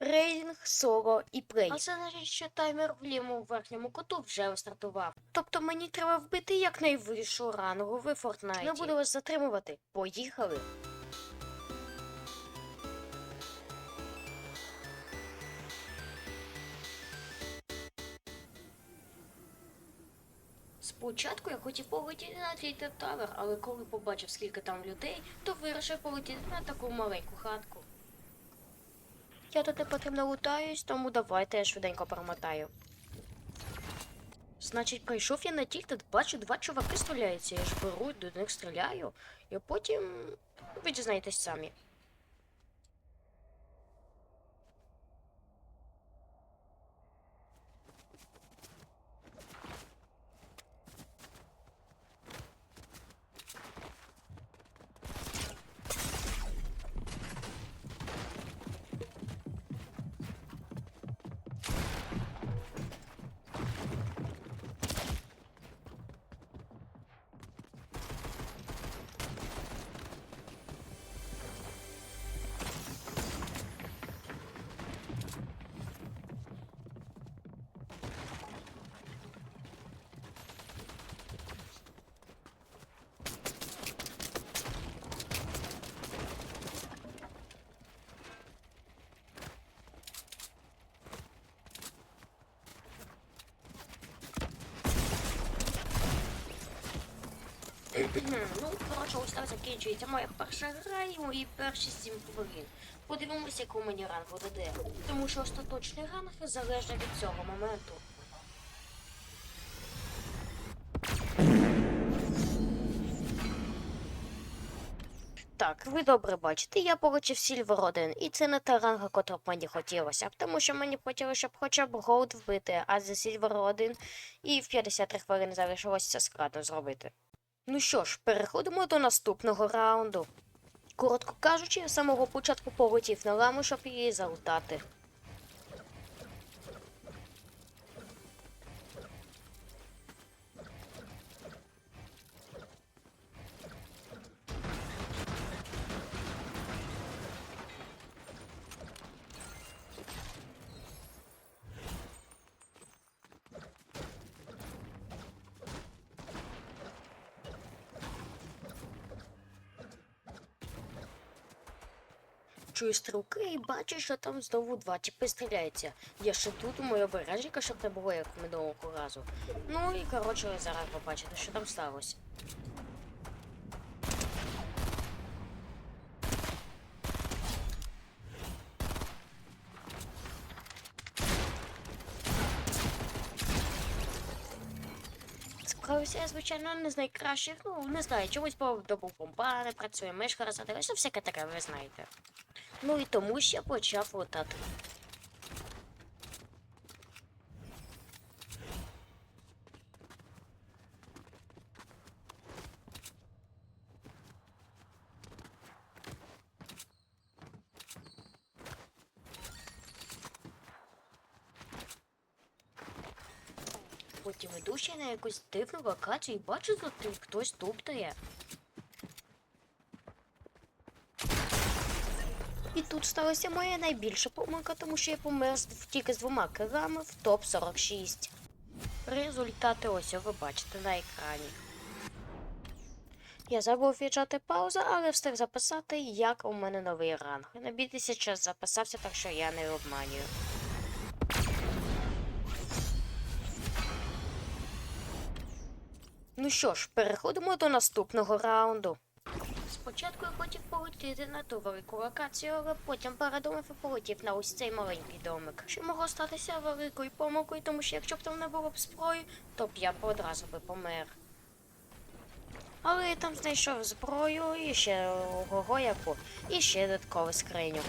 Рейтинг, соло і плей. А це значить, що таймер в лівому верхньому куту вже стартував. Тобто мені треба вбити якнайвищу рангу в Фортнайті. Не буду вас затримувати. Поїхали. Спочатку я хотів полетіти на Трітер Тавер, але коли побачив, скільки там людей, то вирішив полетіти на таку маленьку хатку. Я тут не потрібно лутаюсь, тому давайте я швиденько промотаю. Значить, прийшов я на тільтед, бачу, два чуваки стріляються, я ж беру, до них стріляю, і потім ви дізнаєтесь самі. Ну, коротше, ось так закінчується моя перша гра і мої перші сім хвилин. Подивимося, яку мені ранг даде. Тому що остаточний ранг залежить від цього моменту. Так, ви добре бачите, я получив Сільвер 1, і це не та ранга, котра б мені хотілося, тому що мені хотілося, щоб хоча б голд вбити, а за Сільвер 1 і в 53 хвилини залишилося це складно зробити. Ну що ж, переходимо до наступного раунду. Коротко кажучи, з самого початку полетів на ламу, щоб її залутати. Чую стрілки і бачу, що там знову два тіпи стріляються. Я ще тут у моє обережника, щоб не було як минулого разу. Ну і коротше зараз побачите, що там сталося. Справився я, звичайно, не з найкращих. Ну, не знаю, чомусь по добу помпа не працює, мишка розсадилась, ну всяке таке, ви знаєте. Ну і тому ще почав лутати. Потім іду ще на якусь дивну локацію і бачу, що хтось туптає. І тут сталася моя найбільша помилка, тому що я помер тільки з двома килами в топ-46. Результати ось ви бачите на екрані. Я забув віджати паузу, але встиг записати, як у мене новий ранг. Не бійтеся, час записався, так що я не обманюю. Ну що ж, переходимо до наступного раунду. Спочатку я хотів полетіти на ту велику локацію, але потім передумав і полетів на ось цей маленький домик. Що могло статися великою помилкою, тому що якщо б там не було б зброї, то б я б одразу би помер. Але я там знайшов зброю і ще ого яку, і ще додаткову скриню.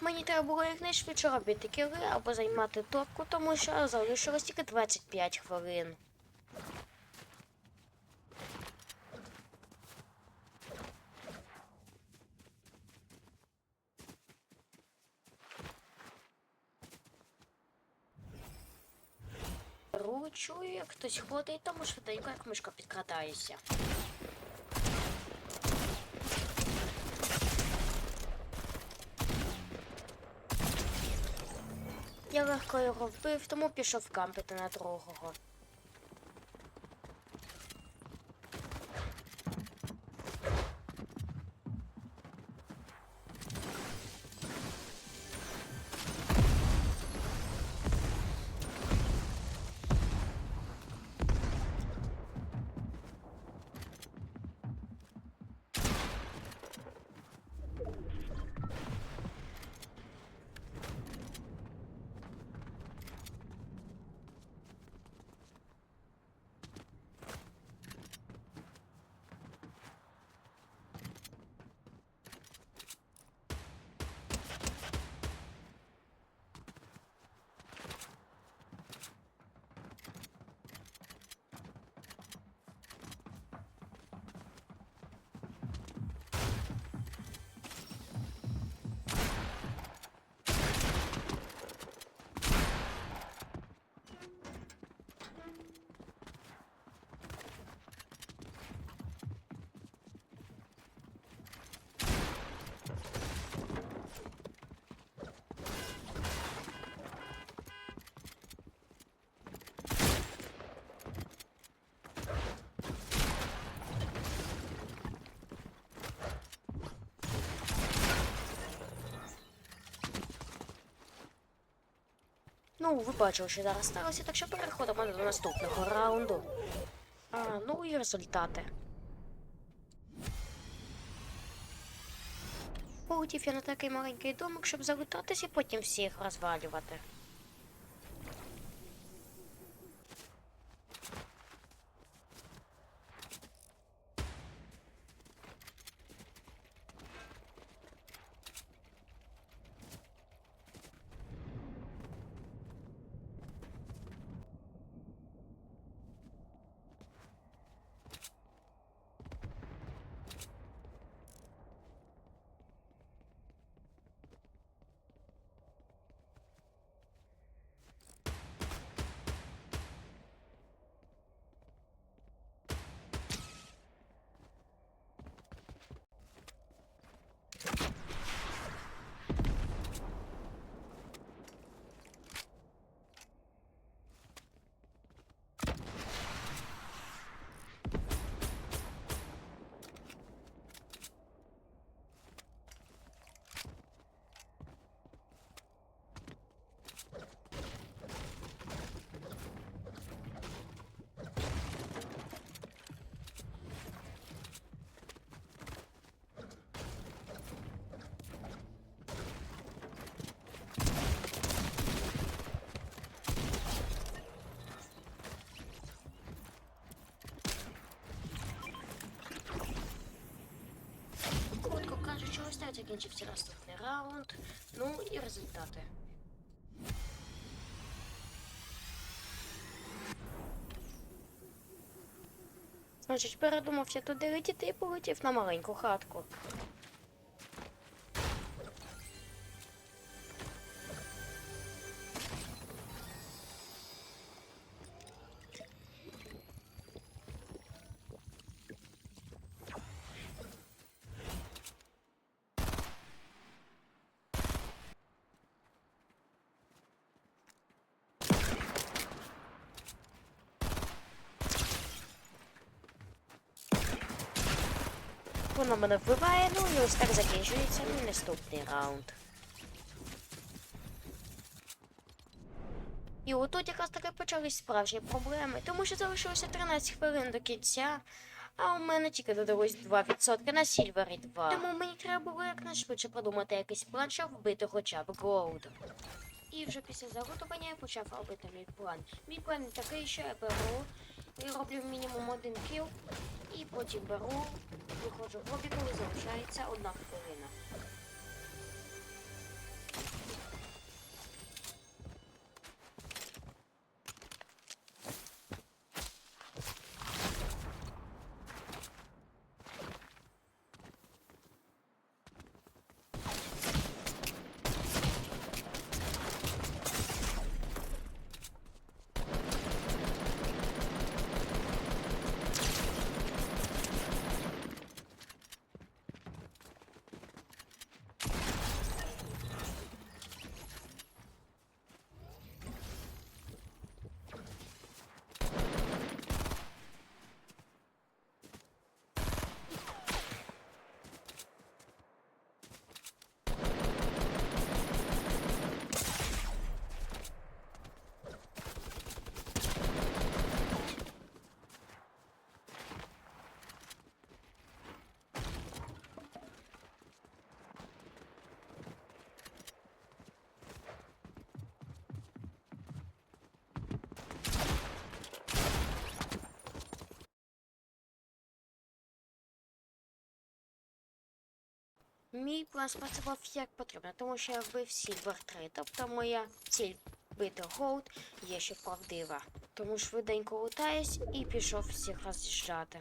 Мені треба було якнайшвидше робити кіли або займати топку, тому що залишилось тільки 25 хвилин. Ру, чую, як хтось ходить, тому швиденько як мишка підкрадається. Я легко його вбив, тому пішов кампити на другого. Ну, ви бачили, що зараз сталося, так що переходимо до наступного раунду. А, ну і результати. Полетів я на такий маленький домик, щоб залутатись і потім всіх розвалювати. Закінчився наступний раунд. Ну і результати. Значить, передумався туди летіти і полетів на маленьку хатку. Воно мене вбиває, ну і ось так закінчується мій наступний раунд. І отут якраз таки почались справжні проблеми, тому що залишилося 13 хвилин до кінця, а у мене тільки додалось 2% на Сільвері 2. Тому мені треба було якнайшвидше продумати якийсь план, щоб вбити хоча б Гоуд. І вже після заготовлення я почав робити мій план. Мій план такий, що я беру і роблю мінімум один кіл, і потім беру, виходжу лобі, коли залишається одна хвилина. Мій план спрацював як потрібно, тому що я вбив Сільвер 3, тобто моя ціль бити Голд є ще правдива. Тому швиденько лутаюсь і пішов всіх роз'їжджати.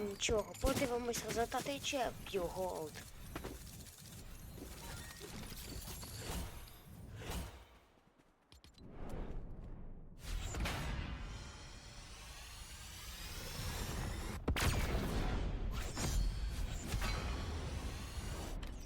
Нічого. Подивимось результати я голд.